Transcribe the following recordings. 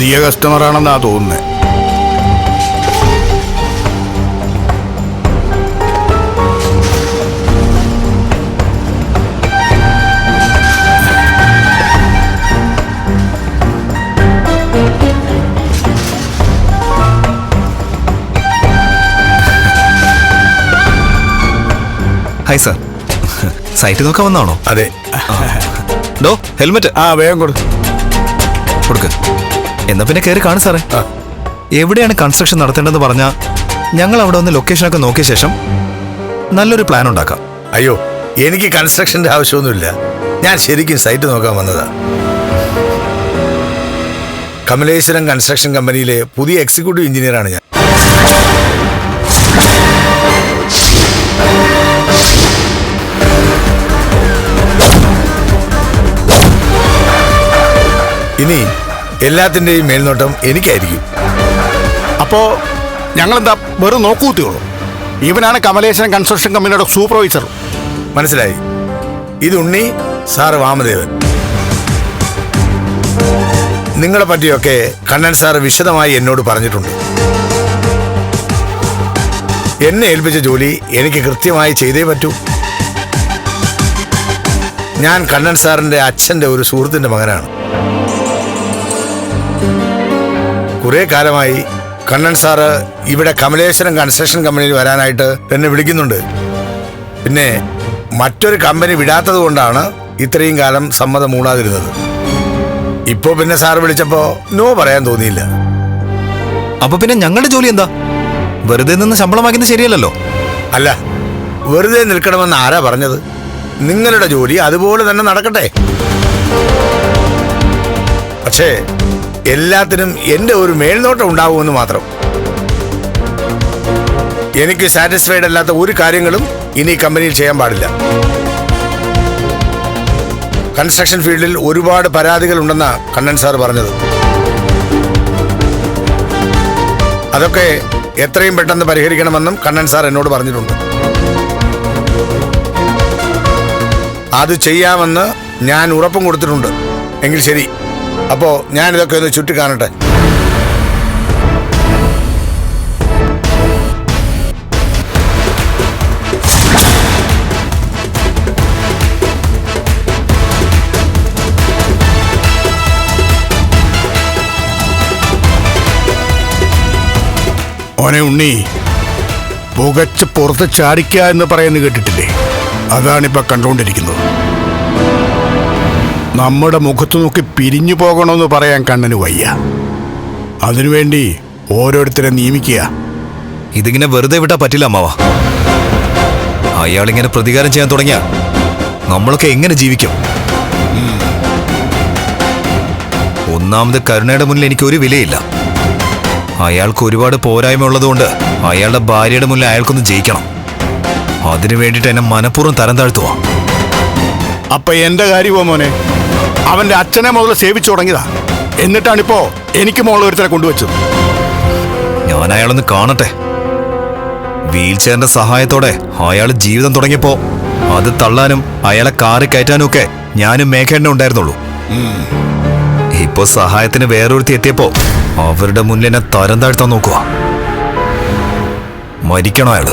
പുതിയ കസ്റ്റമർ ആണെന്നാ തോന്നുന്നത് ഹായ് സാർ സൈറ്റ് നോക്കാൻ വന്നാണോ അതെ. ഡോ ഹെൽമെറ്റ് ആ വേഗം കൊടു. കൊടുക്ക്. എന്നാ പിന്നെ കയറി കാണും സാറേ. എവിടെയാണ് കൺസ്ട്രക്ഷൻ നടത്തേണ്ടതെന്ന് പറഞ്ഞാൽ ഞങ്ങൾ അവിടെ ഒന്ന് ലൊക്കേഷനൊക്കെ നോക്കിയ ശേഷം നല്ലൊരു പ്ലാൻ ഉണ്ടാക്കാം. അയ്യോ എനിക്ക് കൺസ്ട്രക്ഷന്റെ ആവശ്യമൊന്നുമില്ല. ഞാൻ ശരിക്കും സൈറ്റ് നോക്കാൻ വന്നതാ. കമലേശ്വരം കൺസ്ട്രക്ഷൻ കമ്പനിയിലെ പുതിയ എക്സിക്യൂട്ടീവ് എഞ്ചിനീയറാണ് ഞാൻ. ഇനി എല്ലാത്തിന്റെയും മേൽനോട്ടം എനിക്കായിരിക്കും. അപ്പോ ഞങ്ങളെന്താ വെറും നോക്കൂത്തിയുള്ളൂ? ഇവനാണ് കമലേശ്വരൻ കൺസ്ട്രക്ഷൻ കമ്പനിയുടെ സൂപ്പർവൈസർ മനസ്സിലായി? ഇത് ഉണ്ണി സാറ് വാമദേവൻ. നിങ്ങളെ പറ്റിയൊക്കെ കണ്ണൻ സാർ വിശദമായി എന്നോട് പറഞ്ഞിട്ടുണ്ട്. എന്നെ ഏൽപ്പിച്ച ജോലി എനിക്ക് കൃത്യമായി ചെയ്തേ പറ്റൂ. ഞാൻ കണ്ണൻ സാറിന്റെ അച്ഛന്റെ ഒരു സുഹൃത്തിന്റെ മകനാണ്. കുറെ കാലമായി കണ്ണൻ സാറ് ഇവിടെ കമലേശ്വരം കൺസ്ട്രക്ഷൻ കമ്പനിയിൽ വരാനായിട്ട് എന്നെ വിളിക്കുന്നുണ്ട്. പിന്നെ മറ്റൊരു കമ്പനി വിടാത്തത് കൊണ്ടാണ് ഇത്രയും കാലം സമ്മതം മൂടാതിരുന്നത് ഇപ്പോ പിന്നെ സാറ് വിളിച്ചപ്പോ നോ പറയാൻ തോന്നിയില്ല. അപ്പൊ പിന്നെ ഞങ്ങളുടെ ജോലി എന്താ? വെറുതെ നിന്ന് ശമ്പളം വാങ്ങുന്നത് ശരിയല്ലല്ലോ? അല്ല വെറുതെ നിൽക്കണമെന്ന് ആരാ പറഞ്ഞത്? നിങ്ങളുടെ ജോലി അതുപോലെ തന്നെ നടക്കട്ടെ. പക്ഷേ എല്ലാത്തിനും എന്റെ ഒരു മേൽനോട്ടം ഉണ്ടാവുമെന്ന് മാത്രം. എനിക്ക് സാറ്റിസ്ഫൈഡ് അല്ലാത്ത ഒരു കാര്യങ്ങളും ഇനി കമ്പനിയിൽ ചെയ്യാൻ പാടില്ല. കൺസ്ട്രക്ഷൻ ഫീൽഡിൽ ഒരുപാട് പരാതികൾ ഉണ്ടെന്നാണ് കണ്ണൻ സാർ പറഞ്ഞത്. അതൊക്കെ എത്രയും പെട്ടെന്ന് പരിഹരിക്കണമെന്നും കണ്ണൻ സാർ എന്നോട് പറഞ്ഞിട്ടുണ്ട്. അത് ചെയ്യാമെന്ന് ഞാൻ ഉറപ്പും കൊടുത്തിട്ടുണ്ട്. എങ്കിൽ ശരി. അപ്പോ ഞാനിതൊക്കെ ഒന്ന് ചുറ്റി കാണട്ടെ ഓനെ ഉണ്ണി പുകച്ച് പുറത്ത് ചാടിക്ക എന്ന് പറയുന്നത് കേട്ടിട്ടില്ലേ? അതാണിപ്പോ കണ്ടുകൊണ്ടിരിക്കുന്നത് നമ്മുടെ മുഖത്തു നോക്കി പിരിഞ്ഞു പോകണമെന്ന് പറയാൻ കണ്ണന് വയ്യ. അതിനുവേണ്ടി ഓരോരുത്തരെ നിയമിക്കുക. ഇതിങ്ങനെ വെറുതെ വിട്ടാ പറ്റില്ല അമ്മാവ. അയാളിങ്ങനെ പ്രതികാരം ചെയ്യാൻ തുടങ്ങിയ നമ്മളൊക്കെ എങ്ങനെ ജീവിക്കും? ഒന്നാമത് കരുണയുടെ മുന്നിൽ എനിക്ക് ഒരു വിലയില്ല. അയാൾക്ക് ഒരുപാട് പോരായ്മ ഉള്ളതുകൊണ്ട് അയാളുടെ ഭാര്യയുടെ മുന്നിൽ അയാൾക്കൊന്ന് ജയിക്കണം. അതിനു വേണ്ടിയിട്ട് എന്നെ മനഃപൂർവം തരം താഴ്ത്തുവാ. അപ്പൊ എന്റെ കാര്യമോ മോനെ? അവന്റെ അച്ഛനെ മുതൽ സേവിച്ചു തുടങ്ങിയതാ. എന്നിട്ടാണിപ്പോ എനിക്ക് മോളെ ഒരുത്തരെ കൊണ്ടുവച്ചത്. ഞാൻ അയാളൊന്ന് കാണട്ടെ. വീൽ ചെയറിന്റെ സഹായത്തോടെ അയാൾ ജീവിതം തുടങ്ങിയപ്പോ അത് തള്ളാനും അയാളെ കാറി കയറ്റാനും ഒക്കെ ഞാനും മേഘേണ്ണ ഉണ്ടായിരുന്നുള്ളൂ. ഇപ്പോ സഹായത്തിന് വേറൊരുത്തി എത്തിയപ്പോ അവരുടെ മുന്നിൽ എന്നെ തരം താഴ്ത്താൻ നോക്കുക മരിക്കണോ അയാൾ.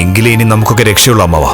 എങ്കിലും ഇനി നമുക്കൊക്കെ രക്ഷയുള്ളൂ അമ്മവാ.